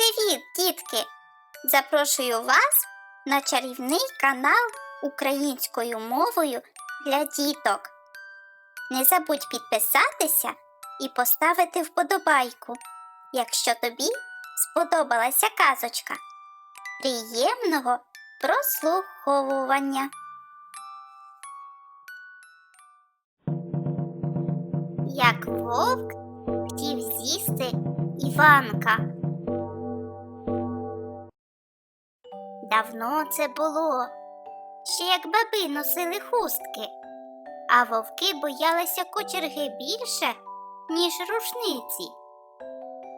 Привіт, дітки! Запрошую вас на чарівний канал українською мовою для діток. Не забудь підписатися і поставити вподобайку, якщо тобі сподобалася казочка. Приємного прослуховування! Як вовк хотів з'їсти Іванка. Давно це було, ще як баби носили хустки, а вовки боялися кочерги більше, ніж рушниці.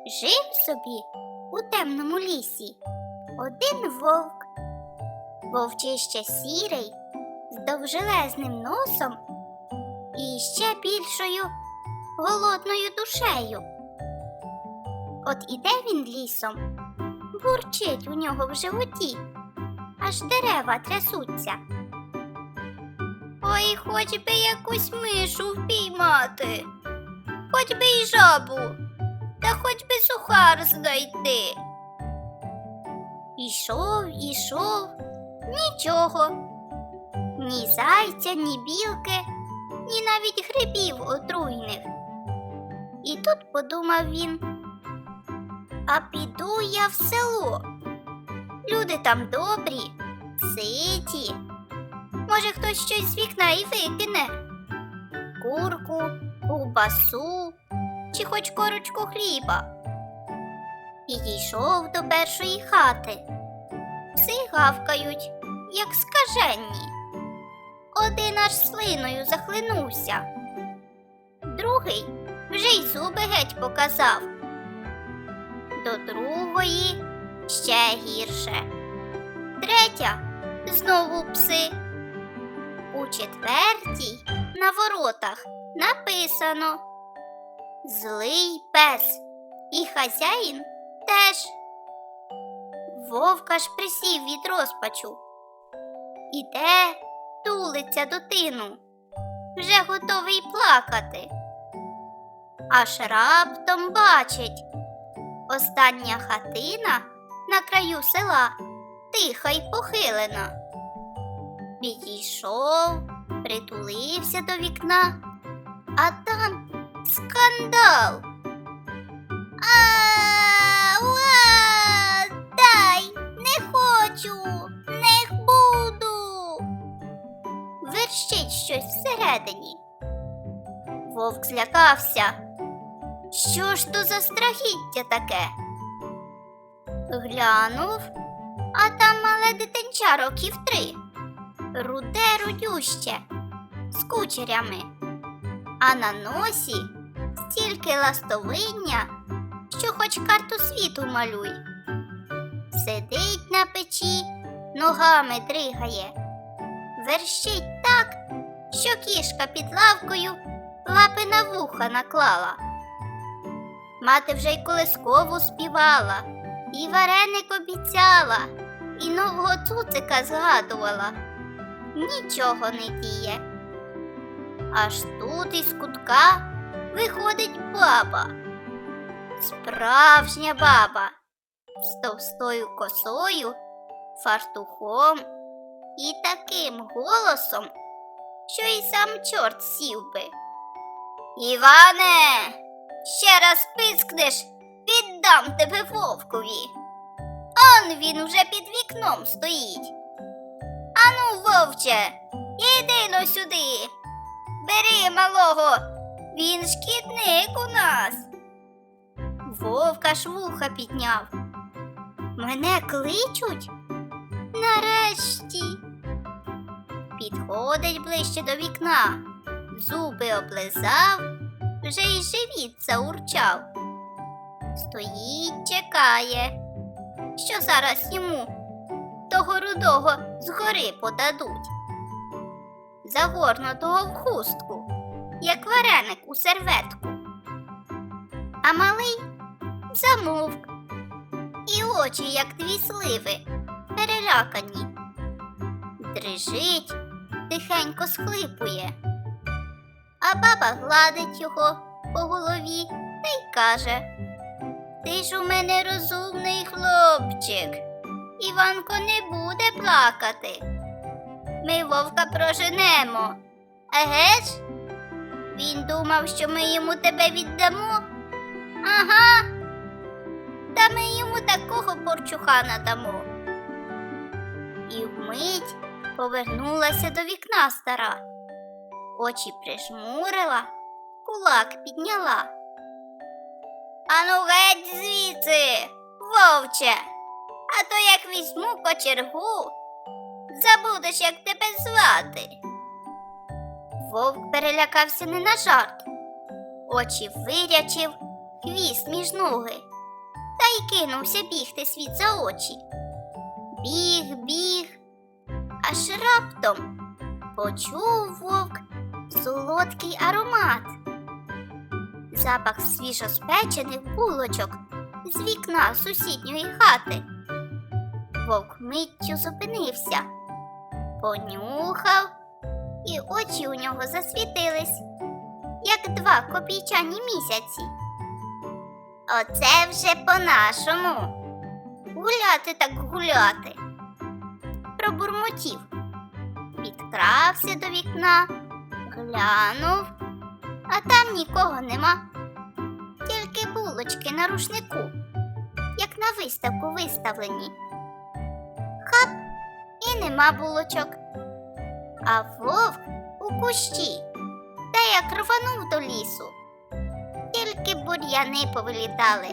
Жив собі у темному лісі один вовк, вовчище сірий, з довжелезним носом і ще більшою голодною душею. От іде він лісом, бурчить у нього в животі, аж дерева трясуться. Ой, хоч би якусь мишу впіймати, хоч би й жабу, та хоч би сухар знайти. Ішов, ішов, нічого. Ні зайця, ні білки, ні навіть грибів отруйних. І тут подумав він. А піду я в село. Люди там добрі, ситі. Може, хтось щось з вікна і викине. Курку, ковбасу чи хоч корочку хліба. Підійшов до першої хати. Пси гавкають, як скаженні. Один аж слиною захлинувся. Другий вже й зуби геть показав до другої ще гірше. Третя знову пси. У четвертій на воротах написано Злий пес і хазяїн теж. Вовка ж присів від розпачу. Іде, тулиться дитину, вже готовий плакати. Аж раптом бачить. Остання хатина на краю села тиха й похилена. Підійшов, притулився до вікна, а там скандал. Дай, не хочу, не буду. Верщить щось всередині. Вовк злякався. Що ж то за страхіття таке? Глянув, а там мале дитинча років три, руде рудюще, з кучерями, а на носі стільки ластовиння, що хоч карту світу малюй. Сидить на печі, ногами дригає, верщить так, що кішка під лавкою лапи на вуха наклала. Мати вже й колискову співала, і вареник обіцяла, і нового цуцика згадувала. Нічого не діє. Аж тут із кутка виходить баба. Справжня баба з товстою косою, фартухом і таким голосом, що й сам чорт сів би. Іване! Ще раз пискнеш, віддам тебе вовкові. Он він уже під вікном стоїть. Ану, вовче, іди но сюди. Бери малого, він шкідник у нас. Вовка ж вуха підняв. Мене кличуть? Нарешті. Підходить ближче до вікна, зуби облизав вже й живіт заурчав. Стоїть, чекає, що зараз йому того рудого згори подадуть. Загорнутого в хустку, як вареник у серветку. А малий замовк, і очі, як дві сливи, перелякані. Дрижить, тихенько схлипує а баба гладить його по голові та й каже Ти ж у мене розумний хлопчик. Іванко не буде плакати. Ми вовка проженемо. Еге ж? Він думав, що ми йому тебе віддамо. Ага. Та ми йому такого порчуха надамо. І вмить повернулася до вікна стара. Очі прижмурила, кулак підняла. Ану геть звідси, вовче, а то як візьму кочергу, забудеш, як тебе звати. Вовк перелякався не на жарт. Очі вирячив, хвіст між ноги, та й кинувся бігти світ за очі. Біг, біг, аж раптом почув вовк солодкий аромат. Запах свіжоспечених булочок з вікна сусідньої хати. Вовк миттю зупинився, понюхав, і очі у нього засвітились, як два копійчані місяці. Оце вже по-нашому. Гуляти так гуляти. Пробурмотів, підкрався до вікна, глянув, а там нікого нема. Тільки булочки на рушнику, як на виставку виставлені. Хап, і нема булочок. А вовк у кущі, та як рванув до лісу. Тільки бур'яни повилітали.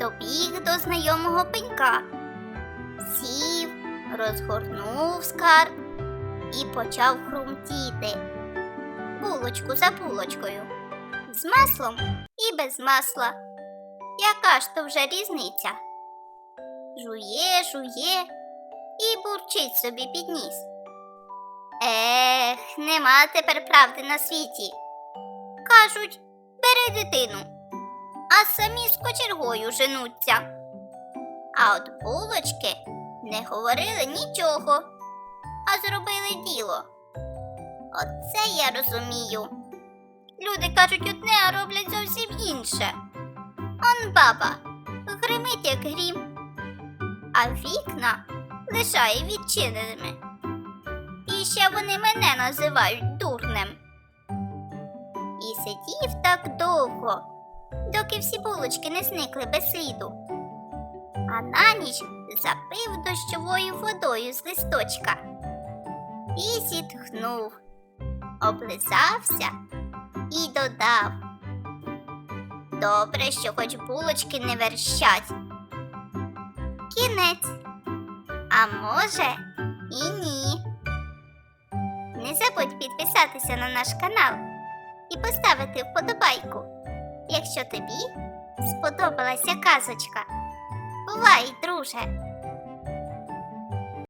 Добіг до знайомого пенька, сів, розгорнув скарб і почав хрумтіти. Булочку за булочкою, з маслом і без масла. Яка ж то вже різниця? Жує, жує і бурчить собі під ніс. Ех, нема тепер правди на світі. Кажуть, бери дитину, а самі з кочергою женуться. А от булочки не говорили нічого, а зробили діло. Оце я розумію. Люди кажуть одне, а роблять зовсім інше. Он баба гримить, як грім, а вікна лишає відчиненими. І ще вони мене називають дурнем. І сидів так довго, доки всі булочки не зникли без сліду. А на ніч запив дощовою водою з листочка і зітхнув, облизався і додав. Добре, що хоч булочки не верщать. Кінець. А може, і ні. Не забудь підписатися на наш канал і поставити вподобайку, якщо тобі сподобалася казочка. Бувай, друже!